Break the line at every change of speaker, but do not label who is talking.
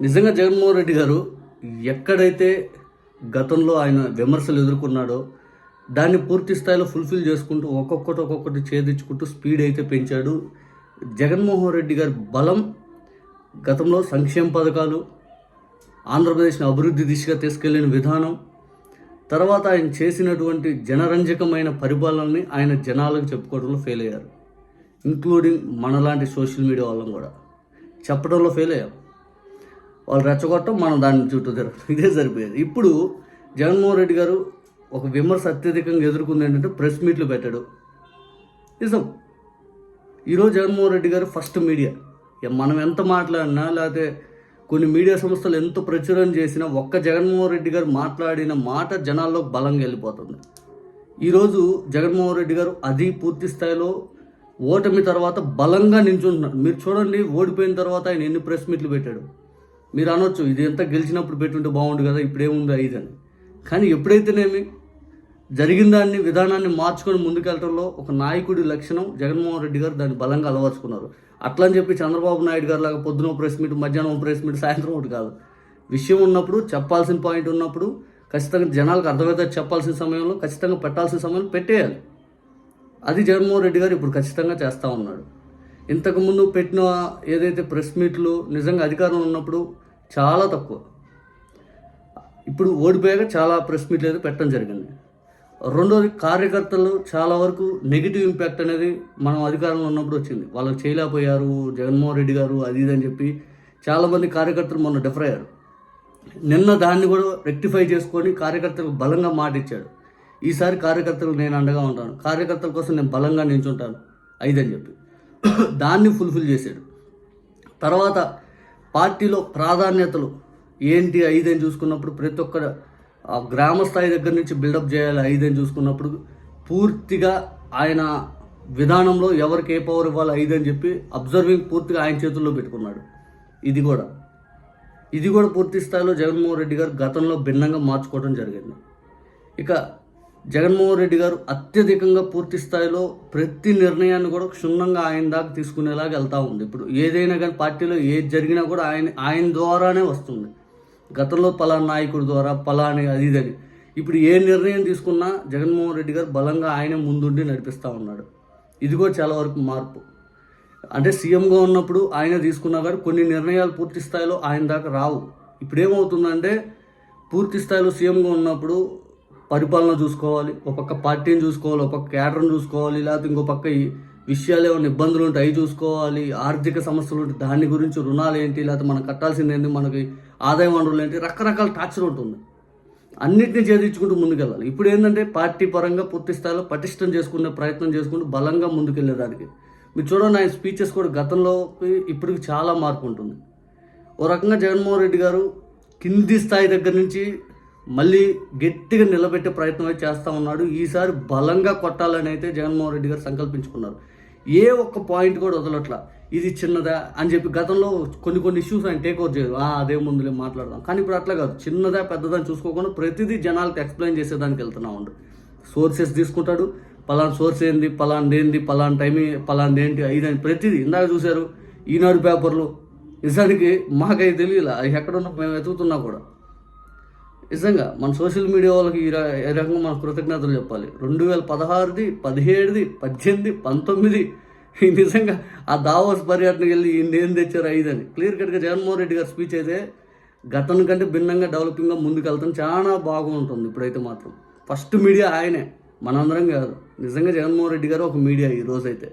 నిజంగా జగన్మోహన్ రెడ్డి గారు ఎక్కడైతే గతంలో ఆయన విమర్శలు ఎదుర్కొన్నాడో దాన్ని పూర్తి స్థాయిలో ఫుల్ఫిల్ చేసుకుంటూ ఒక్కొక్కటి ఒక్కొక్కటి చేదించుకుంటూ స్పీడ్ అయితే పెంచాడు. జగన్మోహన్ రెడ్డి గారి బలం గతంలో సంక్షేమ పథకాలు ఆంధ్రప్రదేశ్ని అభివృద్ధి దిశగా తీసుకెళ్ళిన విధానం తర్వాత ఆయన చేసినటువంటి జనరంజకమైన పరిపాలనని ఆయన జనాలకు చెప్పుకోవడంలో ఫెయిల్ అయ్యారు ఇంక్లూడింగ్ మనలాంటి సోషల్ మీడియా వాళ్ళం కూడా. చెప్పడంలో ఫెయిల్ అయ్యాం. వాళ్ళు రెచ్చగొట్టం మనం దాని చుట్టూ తిరగడం. ఇదే సరిపోయేది. ఇప్పుడు జగన్మోహన్ రెడ్డి గారు ఒక విమర్శ అత్యధికంగా ఎదుర్కొంది ఏంటంటే ప్రెస్ మీట్లు పెట్టాడు. నిజం. ఈరోజు జగన్మోహన్ రెడ్డి గారు ఫస్ట్ మీడియా. మనం ఎంత మాట్లాడినా లేకపోతే కొన్ని మీడియా సంస్థలు ఎంత ప్రచురణ చేసినా ఒక్క జగన్మోహన్ రెడ్డి గారు మాట్లాడిన మాట జనాల్లో బలంగా వెళ్ళిపోతుంది. ఈరోజు జగన్మోహన్ రెడ్డి గారు అది పూర్తి స్థాయిలో ఓటమి తర్వాత బలంగా నించుంటున్నారు. మీరు చూడండి ఓడిపోయిన తర్వాత ఆయన ఎన్ని ప్రెస్ మీట్లు పెట్టాడు. మీరు అనొచ్చు ఇది గెలిచినప్పుడు పెట్టుంటే బాగుండు కదా ఇప్పుడేముంది ఐదు అని. కానీ ఎప్పుడైతేనేమి జరిగిన దాన్ని విధానాన్ని మార్చుకొని ముందుకెళ్ళడంలో ఒక నాయకుడి లక్షణం జగన్మోహన్ రెడ్డి గారు దాన్ని బలంగా అలవర్చుకున్నారు. అట్లా అని చెప్పి చంద్రబాబు నాయుడు గారు లాగా పొద్దున ప్రెస్ మీట్ మధ్యాహ్నం ప్రెస్ మీట్ సాయంత్రం ఒకటి కాదు. విషయం ఉన్నప్పుడు చెప్పాల్సిన పాయింట్ ఉన్నప్పుడు ఖచ్చితంగా జనాలకు అర్థమైతే చెప్పాల్సిన సమయంలో ఖచ్చితంగా పెట్టాల్సిన సమయంలో పెట్టేయాలి. అది జగన్మోహన్ రెడ్డి గారు ఇప్పుడు ఖచ్చితంగా చేస్తూ ఉన్నాడు. ఇంతకుముందు పెట్టిన ఏదైతే ప్రెస్ మీట్లు నిజంగా అధికారంలో ఉన్నప్పుడు చాలా తక్కువ. ఇప్పుడు ఓడిపోయాక చాలా ప్రెస్ మీట్లు అయితే పెట్టడం జరిగింది. రెండోది కార్యకర్తలు చాలా వరకు నెగిటివ్ ఇంపాక్ట్ అనేది మనం అధికారంలో ఉన్నప్పుడు వచ్చింది. వాళ్ళకి చేయలేకపోయారు జగన్మోహన్ రెడ్డి గారు అది ఇది అని చెప్పి చాలామంది కార్యకర్తలు మొన్న డిఫర్ అయ్యారు. నిన్న దాన్ని కూడా రెక్టిఫై చేసుకొని కార్యకర్తలకు బలంగా మాట ఇచ్చాడు. ఈసారి కార్యకర్తలకు నేను అండగా ఉంటాను. కార్యకర్తల కోసం నేను బలంగా నించుంటాను. ఐదని చెప్పి. దాన్ని ఫుల్ఫిల్ చేశాడు. తర్వాత పార్టీలో ప్రాధాన్యతలు ఏంటి ఐదని చూసుకున్నప్పుడు ప్రతి ఒక్క గ్రామ స్థాయి దగ్గర నుంచి బిల్డప్ చేయాలి ఐదని చూసుకున్నప్పుడు పూర్తిగా ఆయన విధానంలో ఎవరికి ఏ పవర్ ఇవ్వాలి ఐదని చెప్పి అబ్జర్వింగ్ పూర్తిగా ఆయన చేతుల్లో పెట్టుకున్నాడు. ఇది కూడా. ఇది కూడా పూర్తి స్థాయిలో జగన్మోహన్ రెడ్డి గారు గతంలో భిన్నంగా మార్చుకోవడం జరిగింది. ఇక జగన్మోహన్ రెడ్డి గారు అత్యధికంగా పూర్తి స్థాయిలో ప్రతి నిర్ణయాన్ని కూడా క్షుణ్ణంగా ఆయన దాకా తీసుకునేలాగా వెళ్తూ ఉంది. ఇప్పుడు ఏదైనా కానీ పార్టీలో ఏది జరిగినా కూడా ఆయన ఆయన ద్వారానే వస్తుంది. గతంలో పలానా నాయకుడి ద్వారా పలాని అది ఇదని ఇప్పుడు ఏ నిర్ణయం తీసుకున్నా జగన్మోహన్ రెడ్డి గారు బలంగా ఆయన ముందుండి నడిపిస్తూ ఉన్నాడు. ఇది కూడా చాలా వరకు మార్పు. అంటే సీఎంగా ఉన్నప్పుడు ఆయన తీసుకున్నా కానీ కొన్ని నిర్ణయాలు పూర్తి స్థాయిలో ఆయన దాకా రావు. ఇప్పుడు ఏమవుతుందంటే పూర్తి స్థాయిలో సీఎంగా ఉన్నప్పుడు పరిపాలన చూసుకోవాలి ఒక పక్క పార్టీని చూసుకోవాలి ఒక పక్క క్యాడర్ని చూసుకోవాలి లేకపోతే ఇంకో పక్క ఈ విషయాలు ఏమైనా ఇబ్బందులు ఉంటే అవి చూసుకోవాలి ఆర్థిక సమస్యలు ఉంటే దాని గురించి రుణాలు ఏంటి లేకపోతే మనం కట్టాల్సింది ఏంటి మనకి ఆదాయ వనరులు ఏంటి రకరకాల టార్చర్ ఉంటుంది అన్నింటినీ చేదించుకుంటూ ముందుకెళ్ళాలి. ఇప్పుడు ఏంటంటే పార్టీ పరంగా పూర్తి స్థాయిలో పటిష్టం చేసుకునే ప్రయత్నం చేసుకుంటూ బలంగా ముందుకెళ్ళేదానికి మీరు చూడండి ఆయన స్పీచెస్ కూడా గతంలో ఇప్పటికి చాలా మార్పు ఉంటుంది. ఓ రకంగా జగన్మోహన్ రెడ్డి గారు కింది స్థాయి దగ్గర నుంచి మళ్ళీ గట్టిగా నిలబెట్టే ప్రయత్నం అయితే చేస్తూ ఉన్నాడు. ఈసారి బలంగా కొట్టాలని అయితే జగన్మోహన్ రెడ్డి గారు సంకల్పించుకున్నారు. ఏ ఒక్క పాయింట్ కూడా వదలట్లా. ఇది చిన్నదా అని చెప్పి గతంలో కొన్ని కొన్ని ఇష్యూస్ ఆయన టేక్ ఓవర్ చేయదు అదే ముందులే మాట్లాడదాం. కానీ ఇప్పుడు అట్లా కాదు. చిన్నదా పెద్దదని చూసుకోకుండా ప్రతిదీ జనాలకు ఎక్స్ప్లెయిన్ చేసేదానికి వెళ్తున్నా ఉండు సోర్సెస్ తీసుకుంటాడు. పలానా సోర్స్ ఏంది పలాంది ఏంది పలానా టైం పలాంది ఏంటి ఇదని ప్రతిదీ ఇందాక చూశారు. ఈనాడు పేపర్లు నిజానికి మాకైతే తెలియదు అవి ఎక్కడున్నా మేము వెతుకుతున్నా కూడా. నిజంగా మన సోషల్ మీడియా వాళ్ళకి ఈ రకంగా మన కృతజ్ఞతలు చెప్పాలి. రెండు వేల పదహారుది పదిహేడుది పద్దెనిమిది పంతొమ్మిది నిజంగా ఆ దావోస్ పర్యటనకి వెళ్ళి ఈయన ఏం తెచ్చారు ఐదని. క్లియర్ కట్గా జగన్మోహన్ రెడ్డి గారి స్పీచ్ అయితే గతం కంటే భిన్నంగా డెవలపింగ్గా ముందుకు వెళ్తాం చాలా బాగుంటుంది ఇప్పుడైతే మాత్రం. ఫస్ట్ మీడియా ఆయనే. మనందరం కాదు. నిజంగా జగన్మోహన్ రెడ్డి గారు ఒక మీడియా ఈ రోజైతే.